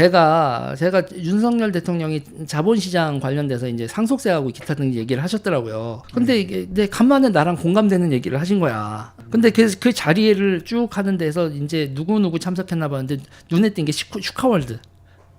제가 제가 윤석열 대통령이 자본시장 관련돼서 이제 상속세하고 기타 등 얘기를 하셨더라고요. 근데 이게 내 간만에 나랑 공감되는 얘기를 하신 거야. 근데 그, 그 자리를 쭉 하는 데서 이제 누구 누구 참석했나 봤는데 눈에 띈 게 슈카월드.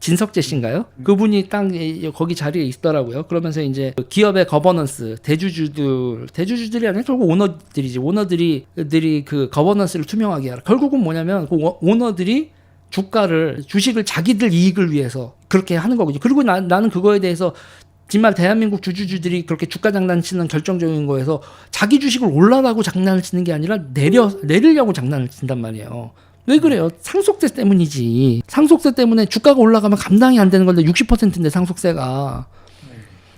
진석재 씨인가요? 그분이 딱 이- 거기 자리에 있더라고요. 그러면서 이제 그 기업의 거버넌스, 대주주들, 대주주들이 아니라 결국 오너들이지. 오너들이 들이 그 거버넌스를 투명하게 하라. 결국은 뭐냐면 그 오- 오너들이 주가를 주식을 자기들 이익을 위해서 그렇게 하는 거거든요. 그리고 나, 나는 그거에 대해서 정말 대한민국 주주주들이 그렇게 주가 장난치는 결정적인 거에서 자기 주식을 올라라고 장난을 치는 게 아니라 내려 내리려고 장난을 친단 말이에요. 왜 그래요? 상속세 때문이지. 상속세 때문에 주가가 올라가면 감당이 안 되는 건데 60%인데 상속세가.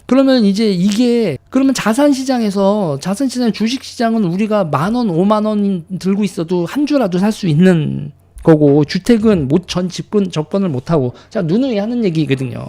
그러면 이제 이게 그러면 자산 시장에서 자산 시장 주식 시장은 우리가 만 원, 오만 원 들고 있어도 한 주라도 살 수 있는 거고 주택은 못 전 집권 접근을 못 하고 자 누누이 하는 얘기거든요.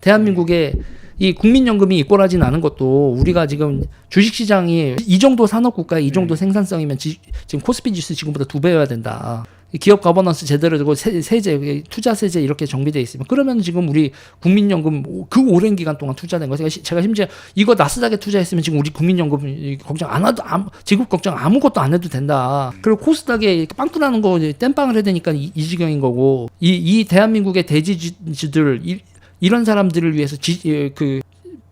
대한민국에 이 국민연금이 이꼴하진 않은 것도 우리가 지금 주식시장이 이 정도 산업국가에 이 정도 생산성이면 지, 지금 코스피 지수 지금보다 두 배여야 된다. 이 기업 거버넌스 제대로 되고 세, 세제, 투자 세제 이렇게 정비돼 있으면 그러면 지금 우리 국민연금 그 오랜 기간 동안 투자된 거 제가, 시- 제가 심지어 이거 나스닥에 투자했으면 지금 우리 국민연금 이 걱정 안 해도 아무, 지급 걱정 아무것도 안 해도 된다. 그리고 코스닥에 이렇게 빵꾸 나는 거 땜빵을 해야 되니까 이, 이 지경인 거고 이, 이 대한민국의 대지주들 이, 이런 사람들을 위해서 지, 예, 그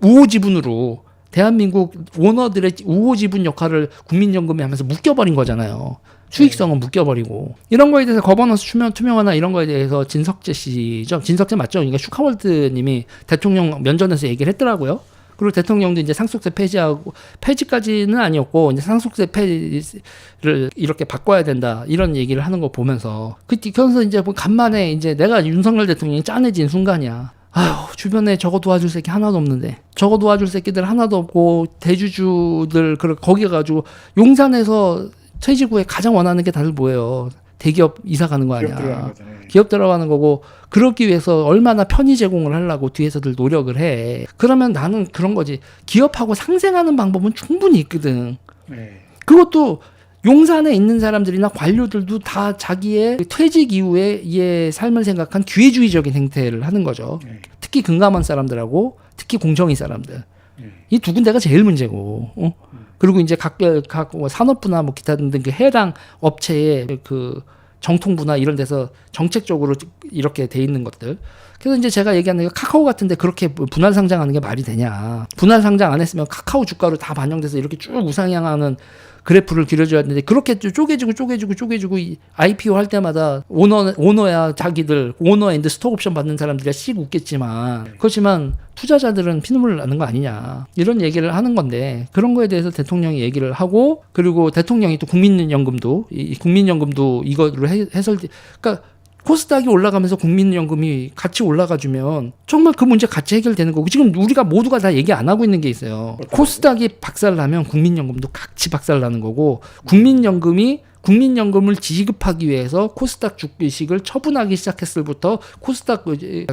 우호 지분으로 대한민국 오너들의 우호 지분 역할을 국민연금에 하면서 묶여버린 거잖아요. 수익성은 묶여버리고 이런 거에 대해서 거버넌스 투명 투명화나 이런 거에 대해서 진석재 씨죠. 진석재 맞죠? 그러니까 슈카월드님이 대통령 면전에서 얘기를 했더라고요. 그리고 대통령도 이제 상속세 폐지하고 폐지까지는 아니었고 이제 상속세 폐지를 이렇게 바꿔야 된다 이런 얘기를 하는 거 보면서 그래서 이제 뭐 간만에 이제 내가 윤석열 대통령이 짠해진 순간이야. 아휴 주변에 저거 도와줄 새끼 하나도 없는데 저거 도와줄 새끼들 하나도 없고 대주주들 그 거기 가가지고 용산에서 퇴직후에 가장 원하는 게 다들 뭐예요? 대기업 이사 가는 거 기업 들어가는 아니야? 거잖아요. 기업 들어가는 거고 그러기 위해서 얼마나 편의 제공을 하려고 뒤에서들 노력을 해. 그러면 나는 그런 거지. 기업하고 상생하는 방법은 충분히 있거든. 네. 그것도 용산에 있는 사람들이나 관료들도 다 자기의 퇴직 이후에 의 삶을 생각한 기회주의적인 행태를 하는 거죠. 네. 특히 금감원 사람들하고 특히 공정위 사람들. 네. 이두 군데가 제일 문제고. 어? 그리고 이제 각, 각뭐 산업부나 뭐 기타 등등 그 해당 업체의 그 정통부나 이런 데서 정책적으로 이렇게 돼 있는 것들. 그래서 이제 제가 얘기하는 게 카카오 같은데 그렇게 분할 상장하는 게 말이 되냐. 분할 상장 안 했으면 카카오 주가로 다 반영돼서 이렇게 쭉 우상향하는 그래프를 그려줘야 되는데 그렇게 쪼개지고 쪼개지고 쪼개지고 이 IPO 할 때마다 오너 오너야 자기들 오너 앤드 스톡 옵션 받는 사람들이 씩 웃겠지만 그렇지만 투자자들은 피눈물 나는 거 아니냐. 이런 얘기를 하는 건데 그런 거에 대해서 대통령이 얘기를 하고 그리고 대통령이 또 국민연금도 이 국민연금도 이거로 해- 해설 그러니까 코스닥이 올라가면서 국민연금이 같이 올라가주면 정말 그 문제 같이 해결되는 거고 지금 우리가 모두가 다 얘기 안 하고 있는 게 있어요. 코스닥이 박살나면 국민연금도 같이 박살나는 거고 국민연금이 국민연금을 지급하기 위해서 코스닥 주식을 처분하기 시작했을 부터 코스닥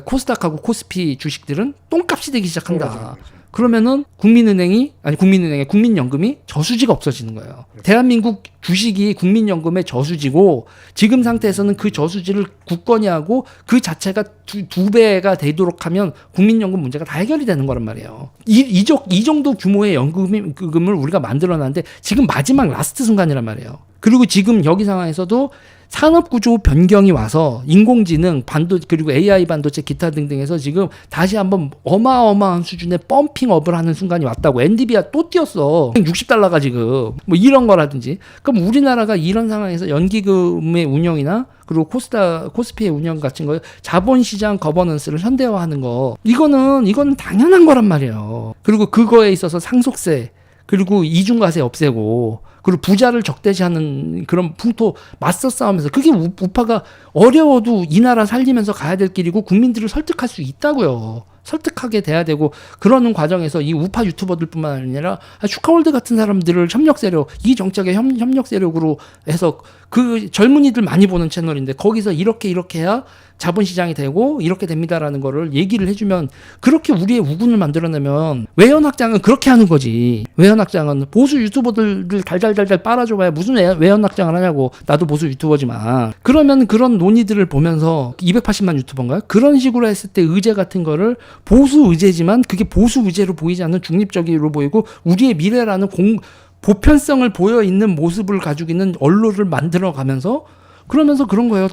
코스닥하고 코스피 주식들은 똥값이 되기 시작한다. 그러면은 국민은행이 아니 국민은행의 국민연금이 저수지가 없어지는 거예요. 대한민국 주식이 국민연금의 저수지고 지금 상태에서는 그 저수지를 굳건히 하고 그 자체가 두, 두 배가 되도록 하면 국민연금 문제가 다 해결이 되는 거란 말이에요. 이, 이, 정- 이 정도 규모의 연금을 우리가 만들어놨는데 지금 마지막 라스트 순간이란 말이에요. 그리고 지금 여기 상황에서도 산업 구조 변경이 와서 인공지능 반도 그리고 AI 반도체 기타 등등에서 지금 다시 한번 어마어마한 수준의 펌핑업을 하는 순간이 왔다고 엔디비아 또 뛰었어. 60달러가 지금. 뭐 이런 거라든지. 그럼 우리나라가 이런 상황에서 연기금의 운영이나 그리고 코스다 코스피의 운영 같은 거 자본시장 거버넌스를 현대화하는 거. 이거는 이건 당연한 거란 말이에요. 그리고 그거에 있어서 상속세 그리고 이중과세 없애고 그리고 부자를 적대시하는 그런 풍토 맞서 싸우면서 그게 우- 우파가 어려워도 이 나라 살리면서 가야 될 길이고 국민들을 설득할 수 있다고요. 설득하게 돼야 되고 그러는 과정에서 이 우파 유튜버들뿐만 아니라 슈카월드 같은 사람들을 협력 세력 이 정책의 협, 협력 세력으로 해서 그 젊은이들 많이 보는 채널인데 거기서 이렇게 이렇게 해야 자본시장이 되고 이렇게 됩니다라는 거를 얘기를 해주면 그렇게 우리의 우군을 만들어내면 외연확장은 그렇게 하는 거지. 외연확장은 보수 유튜버들을 달달달달 빨아줘봐야 무슨 외- 외연확장을 하냐고. 나도 보수 유튜버지만. 그러면 그런 논의들을 보면서 280만 유튜버인가요? 그런 식으로 했을 때 의제 같은 거를 보수 의제지만 그게 보수 의제로 보이지 않는 중립적으로 보이고 우리의 미래라는 공 보편성을 보여 있는 모습을 가지고 있는 언론을 만들어 가면서 그러면서 그런 거예요.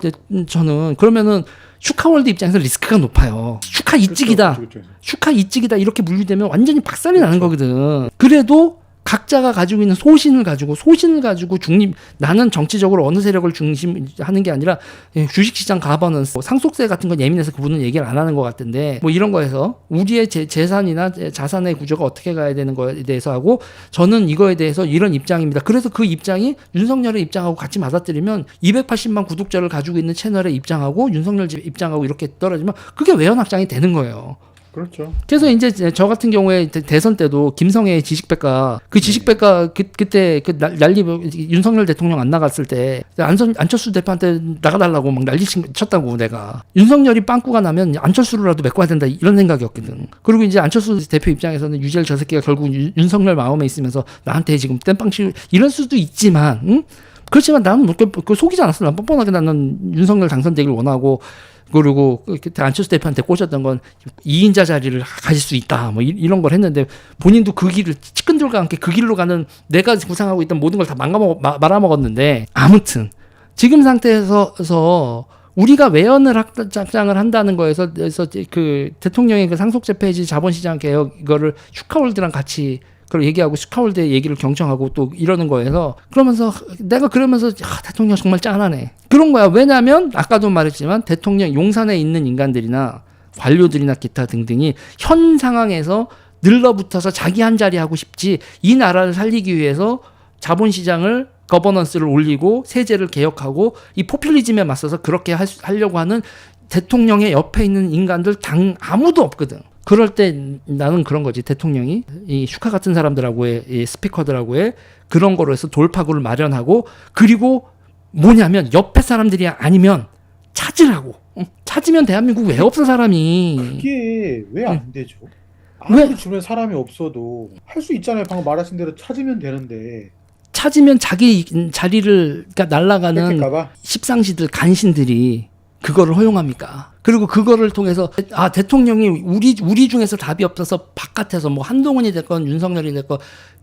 저는 그러면은 슈카월드 입장에서 리스크가 높아요. 슈카 이찍이다. 그렇죠, 그렇죠. 슈카 이찍이다 이렇게 분류되면 완전히 박살이 나는 거거든. 그래도 각자가 가지고 있는 소신을 가지고 소신을 가지고 중립 나는 정치적으로 어느 세력을 중심하는 게 아니라 예, 주식시장 가버넌스 상속세 같은 건 예민해서 그분은 얘기를 안 하는 것 같은데 뭐 이런 거에서 우리의 재, 재산이나 자산의 구조가 어떻게 가야 되는 거에 대해서 하고 저는 이거에 대해서 이런 입장입니다. 그래서 그 입장이 윤석열의 입장하고 같이 맞아뜨리면 280만 구독자를 가지고 있는 채널의 입장하고 윤석열 집 입장하고 이렇게 떨어지면 그게 외연 확장이 되는 거예요. 그렇죠. 그래서 이제 저 같은 경우에 대- 대선 때도 김성애 지식백과 그 지식백과 그, 그때 그 날- 난리 윤석열 대통령 안 나갔을 때 안선, 안철수 대표한테 나가달라고 막 난리 친- 쳤다고 내가 윤석열이 빵꾸가 나면 안철수로라도 메꿔야 된다 이런 생각이었거든. 그리고 이제 안철수 대표 입장에서는 유젤 저 새끼가 결국 윤, 윤석열 마음에 있으면서 나한테 지금 땜빵 치고 이럴 수도 있지만 응? 그렇지만 나는 뭐 그, 그 속이지 않았어. 난 뻔뻔하게 나는 윤석열 당선되길 원하고 그리고 안철수 대표한테 꽂았던 건 2인자 자리를 가질 수 있다. 뭐 이- 이런 걸 했는데 본인도 그 길을 측근들과 함께 그 길로 가는 내가 구상하고 있던 모든 걸 다 망가먹 마- 말아먹었는데 아무튼 지금 상태에서 우리가 외연을 확장을 한다는 거에서 그래서 그 대통령의 그 상속재 폐지 자본시장 개혁 이거를 슈카월드랑 같이 그걸 얘기하고 슈카월드의 얘기를 경청하고 또 이러는 거에서 그러면서 내가 그러면서 아, 대통령 정말 짠하네 그런 거야 왜냐하면 아까도 말했지만 대통령 용산에 있는 인간들이나 관료들이나 기타 등등이 현 상황에서 늘러붙어서 자기 한 자리 하고 싶지 이 나라를 살리기 위해서 자본시장을 거버넌스를 올리고 세제를 개혁하고 이 포퓰리즘에 맞서서 그렇게 할 수- 하려고 하는 대통령의 옆에 있는 인간들 당 아무도 없거든. 그럴 때 나는 그런 거지 대통령이 이 슈카 같은 사람들하고의 이 스피커들하고의 그런 거로 해서 돌파구를 마련하고 그리고 뭐냐면 옆에 사람들이 아니면 찾으라고 응? 찾으면 대한민국 왜 없어 사람이 그게 왜 안 되죠? 음. 왜? 아무리 주변에 사람이 없어도 할 수 있잖아요. 방금 말하신 대로 찾으면 되는데 찾으면 자기 자리를 그러니까 날아가는. 십상시들 간신들이 그거를 허용합니까? 그리고 그거를 통해서 아 대통령이 우리 우리 중에서 답이 없어서 바깥에서 뭐 한동훈이 됐건 윤석열이 됐건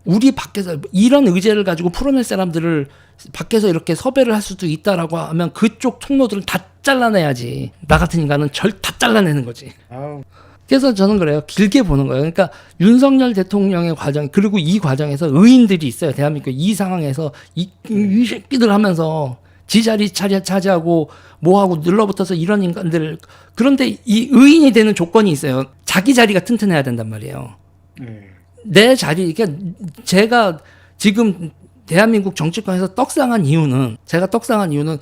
우리 밖에서 이런 의제를 가지고 풀어낼 사람들을 밖에서 이렇게 섭외를 할 수도 있다라고 하면 그쪽 통로들을 다 잘라내야지 나 같은 인간은 절 다 잘라내는 거지. 아우 그래서 저는 그래요. 길게 보는 거예요. 그러니까 윤석열 대통령의 과정 그리고 이 과정에서 의인들이 있어요. 대한민국 이 상황에서 이, 이 새끼들 하면서 지 자리 차지 차지하고 뭐하고 늘러붙어서 이런 인간들 그런데 이 의인이 되는 조건이 있어요. 자기 자리가 튼튼해야 된단 말이에요. 네. 내 자리, 그러니까 제가 지금 대한민국 정치권에서 떡상한 이유는 제가 떡상한 이유는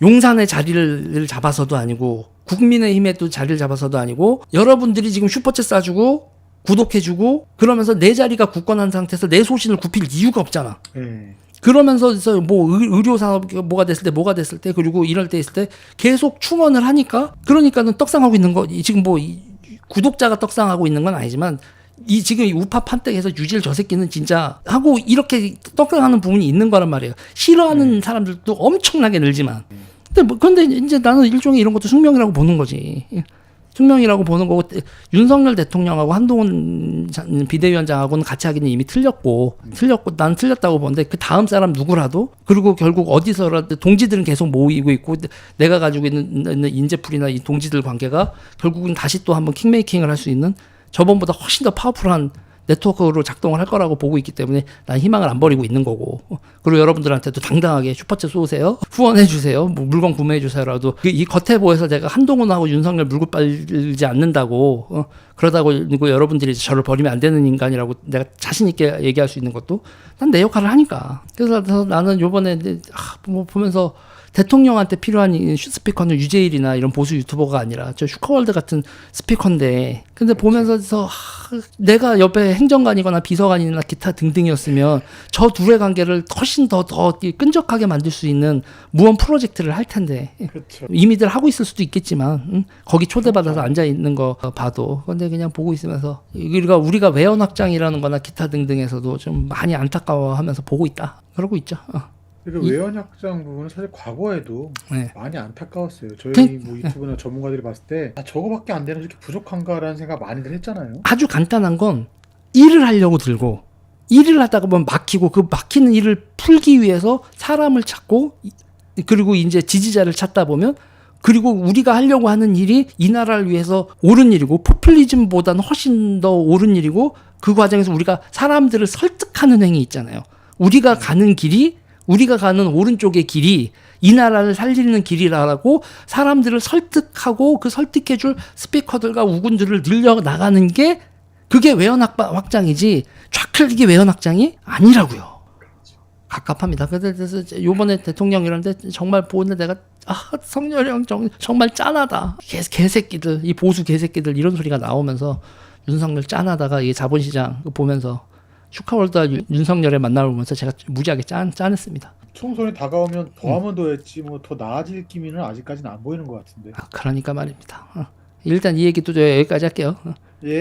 용산의 자리를 잡아서도 아니고 국민의힘에도 자리를 잡아서도 아니고 여러분들이 지금 슈퍼챗 쏴주고 구독해주고 그러면서 내 자리가 굳건한 상태에서 내 소신을 굽힐 이유가 없잖아. 네. 그러면서 뭐 의- 의료 산업 뭐가 됐을 때 뭐가 됐을 때 그리고 이럴 때 있을 때 계속 충원을 하니까 그러니까는 떡상하고 있는 거 지금 뭐 이- 구독자가 떡상하고 있는 건 아니지만 이 지금 이 우파 판때에서 유질 저 새끼는 진짜 하고 이렇게 떡상하는 부분이 있는 거란 말이에요. 싫어하는 사람들도 엄청나게 늘지만. 근데 뭐 근데 이제 나는 일종의 이런 것도 숙명이라고 보는 거지. 숙명이라고 보는 거고 윤석열 대통령하고 한동훈 자- 비대위원장하고는 같이 하기는 이미 틀렸고 틀렸고 난 틀렸다고 보는데 그 다음 사람 누구라도? 그리고 결국 어디서라도 동지들은 계속 모이고 있고 내가 가지고 있는, 있는 인재풀이나 이 동지들 관계가 결국은 다시 또 한번 킹메이킹을 할 수 있는 저번보다 훨씬 더 파워풀한 네트워크로 작동을 할 거라고 보고 있기 때문에 난 희망을 안 버리고 있는 거고. 그리고 여러분들한테도 당당하게 슈퍼챗 쏘세요. 후원해 주세요. 뭐 물건 구매해 주세요라도. 그이 겉에 보여서 내가 한동훈하고 윤석열 물고 빨지 않는다고 어, 그러다고 그리고 여러분들이 저를 버리면 안 되는 인간이라고 내가 자신 있게 얘기할 수 있는 것도 난 내 역할을 하니까 그래서 나는 요번에 아, 뭐 보면서 대통령한테 필요한 이 스피커는 유재일이나 이런 보수 유튜버가 아니라 저 슈커월드 같은 스피커인데 근데 보면서 하, 내가 옆에 행정관이거나 비서관이나 기타 등등이었으면 저 둘의 관계를 훨씬 더 더 끈적하게 만들 수 있는 무언 프로젝트를 할 텐데 그렇죠. 이미들 하고 있을 수도 있겠지만 응? 거기 초대받아서 앉아 있는 거 봐도 근데 그냥 보고 있으면서 우리가 우리가 외연 확장이라는 거나 기타 등등에서도 좀 많이 안타까워하면서 보고 있다 그러고 있죠 어. 그러니까 이- 외연 확장 부분은 사실 과거에도 네. 많이 안타까웠어요. 저희 그- 뭐 유튜브나 전문가들이 봤을 때 아, 저거밖에 안 되는 이렇게 부족한가라는 생각 많이들 했잖아요. 아주 간단한 건 일을 하려고 들고 일을 하다가 보면 막히고 그 막히는 일을 풀기 위해서 사람을 찾고 이- 그리고 이제 지지자를 찾다 보면 그리고 우리가 하려고 하는 일이 이 나라를 위해서 옳은 일이고 포퓰리즘보다는 훨씬 더 옳은 일이고 그 과정에서 우리가 사람들을 설득하는 행위 있잖아요. 우리가 가는 길이 우리가 가는 오른쪽의 길이 이 나라를 살리는 길이라고 사람들을 설득하고 그 설득해줄 스피커들과 우군들을 늘려 나가는 게 그게 외연 확- 확장이지 좌클릭이 외연 확장이 아니라고요. 갑갑합니다. 그래서 요번에 대통령 이런데 정말 보는데 내가 아 성렬이 형 정, 정말 짠하다. 개, 개새끼들 이 보수 개새끼들 이런 소리가 나오면서 윤석열 짠하다가 이 자본시장 보면서 슈카월드와 윤- 윤석열의 만남을 보면서 제가 무지하게 짠 짠했습니다. 총선이 다가오면 더하면 더했지 뭐 더 나아질 기미는 아직까지는 안 보이는 것 같은데. 아, 그러니까 말입니다. 어. 일단 이 얘기 또 여기까지 할게요. 어.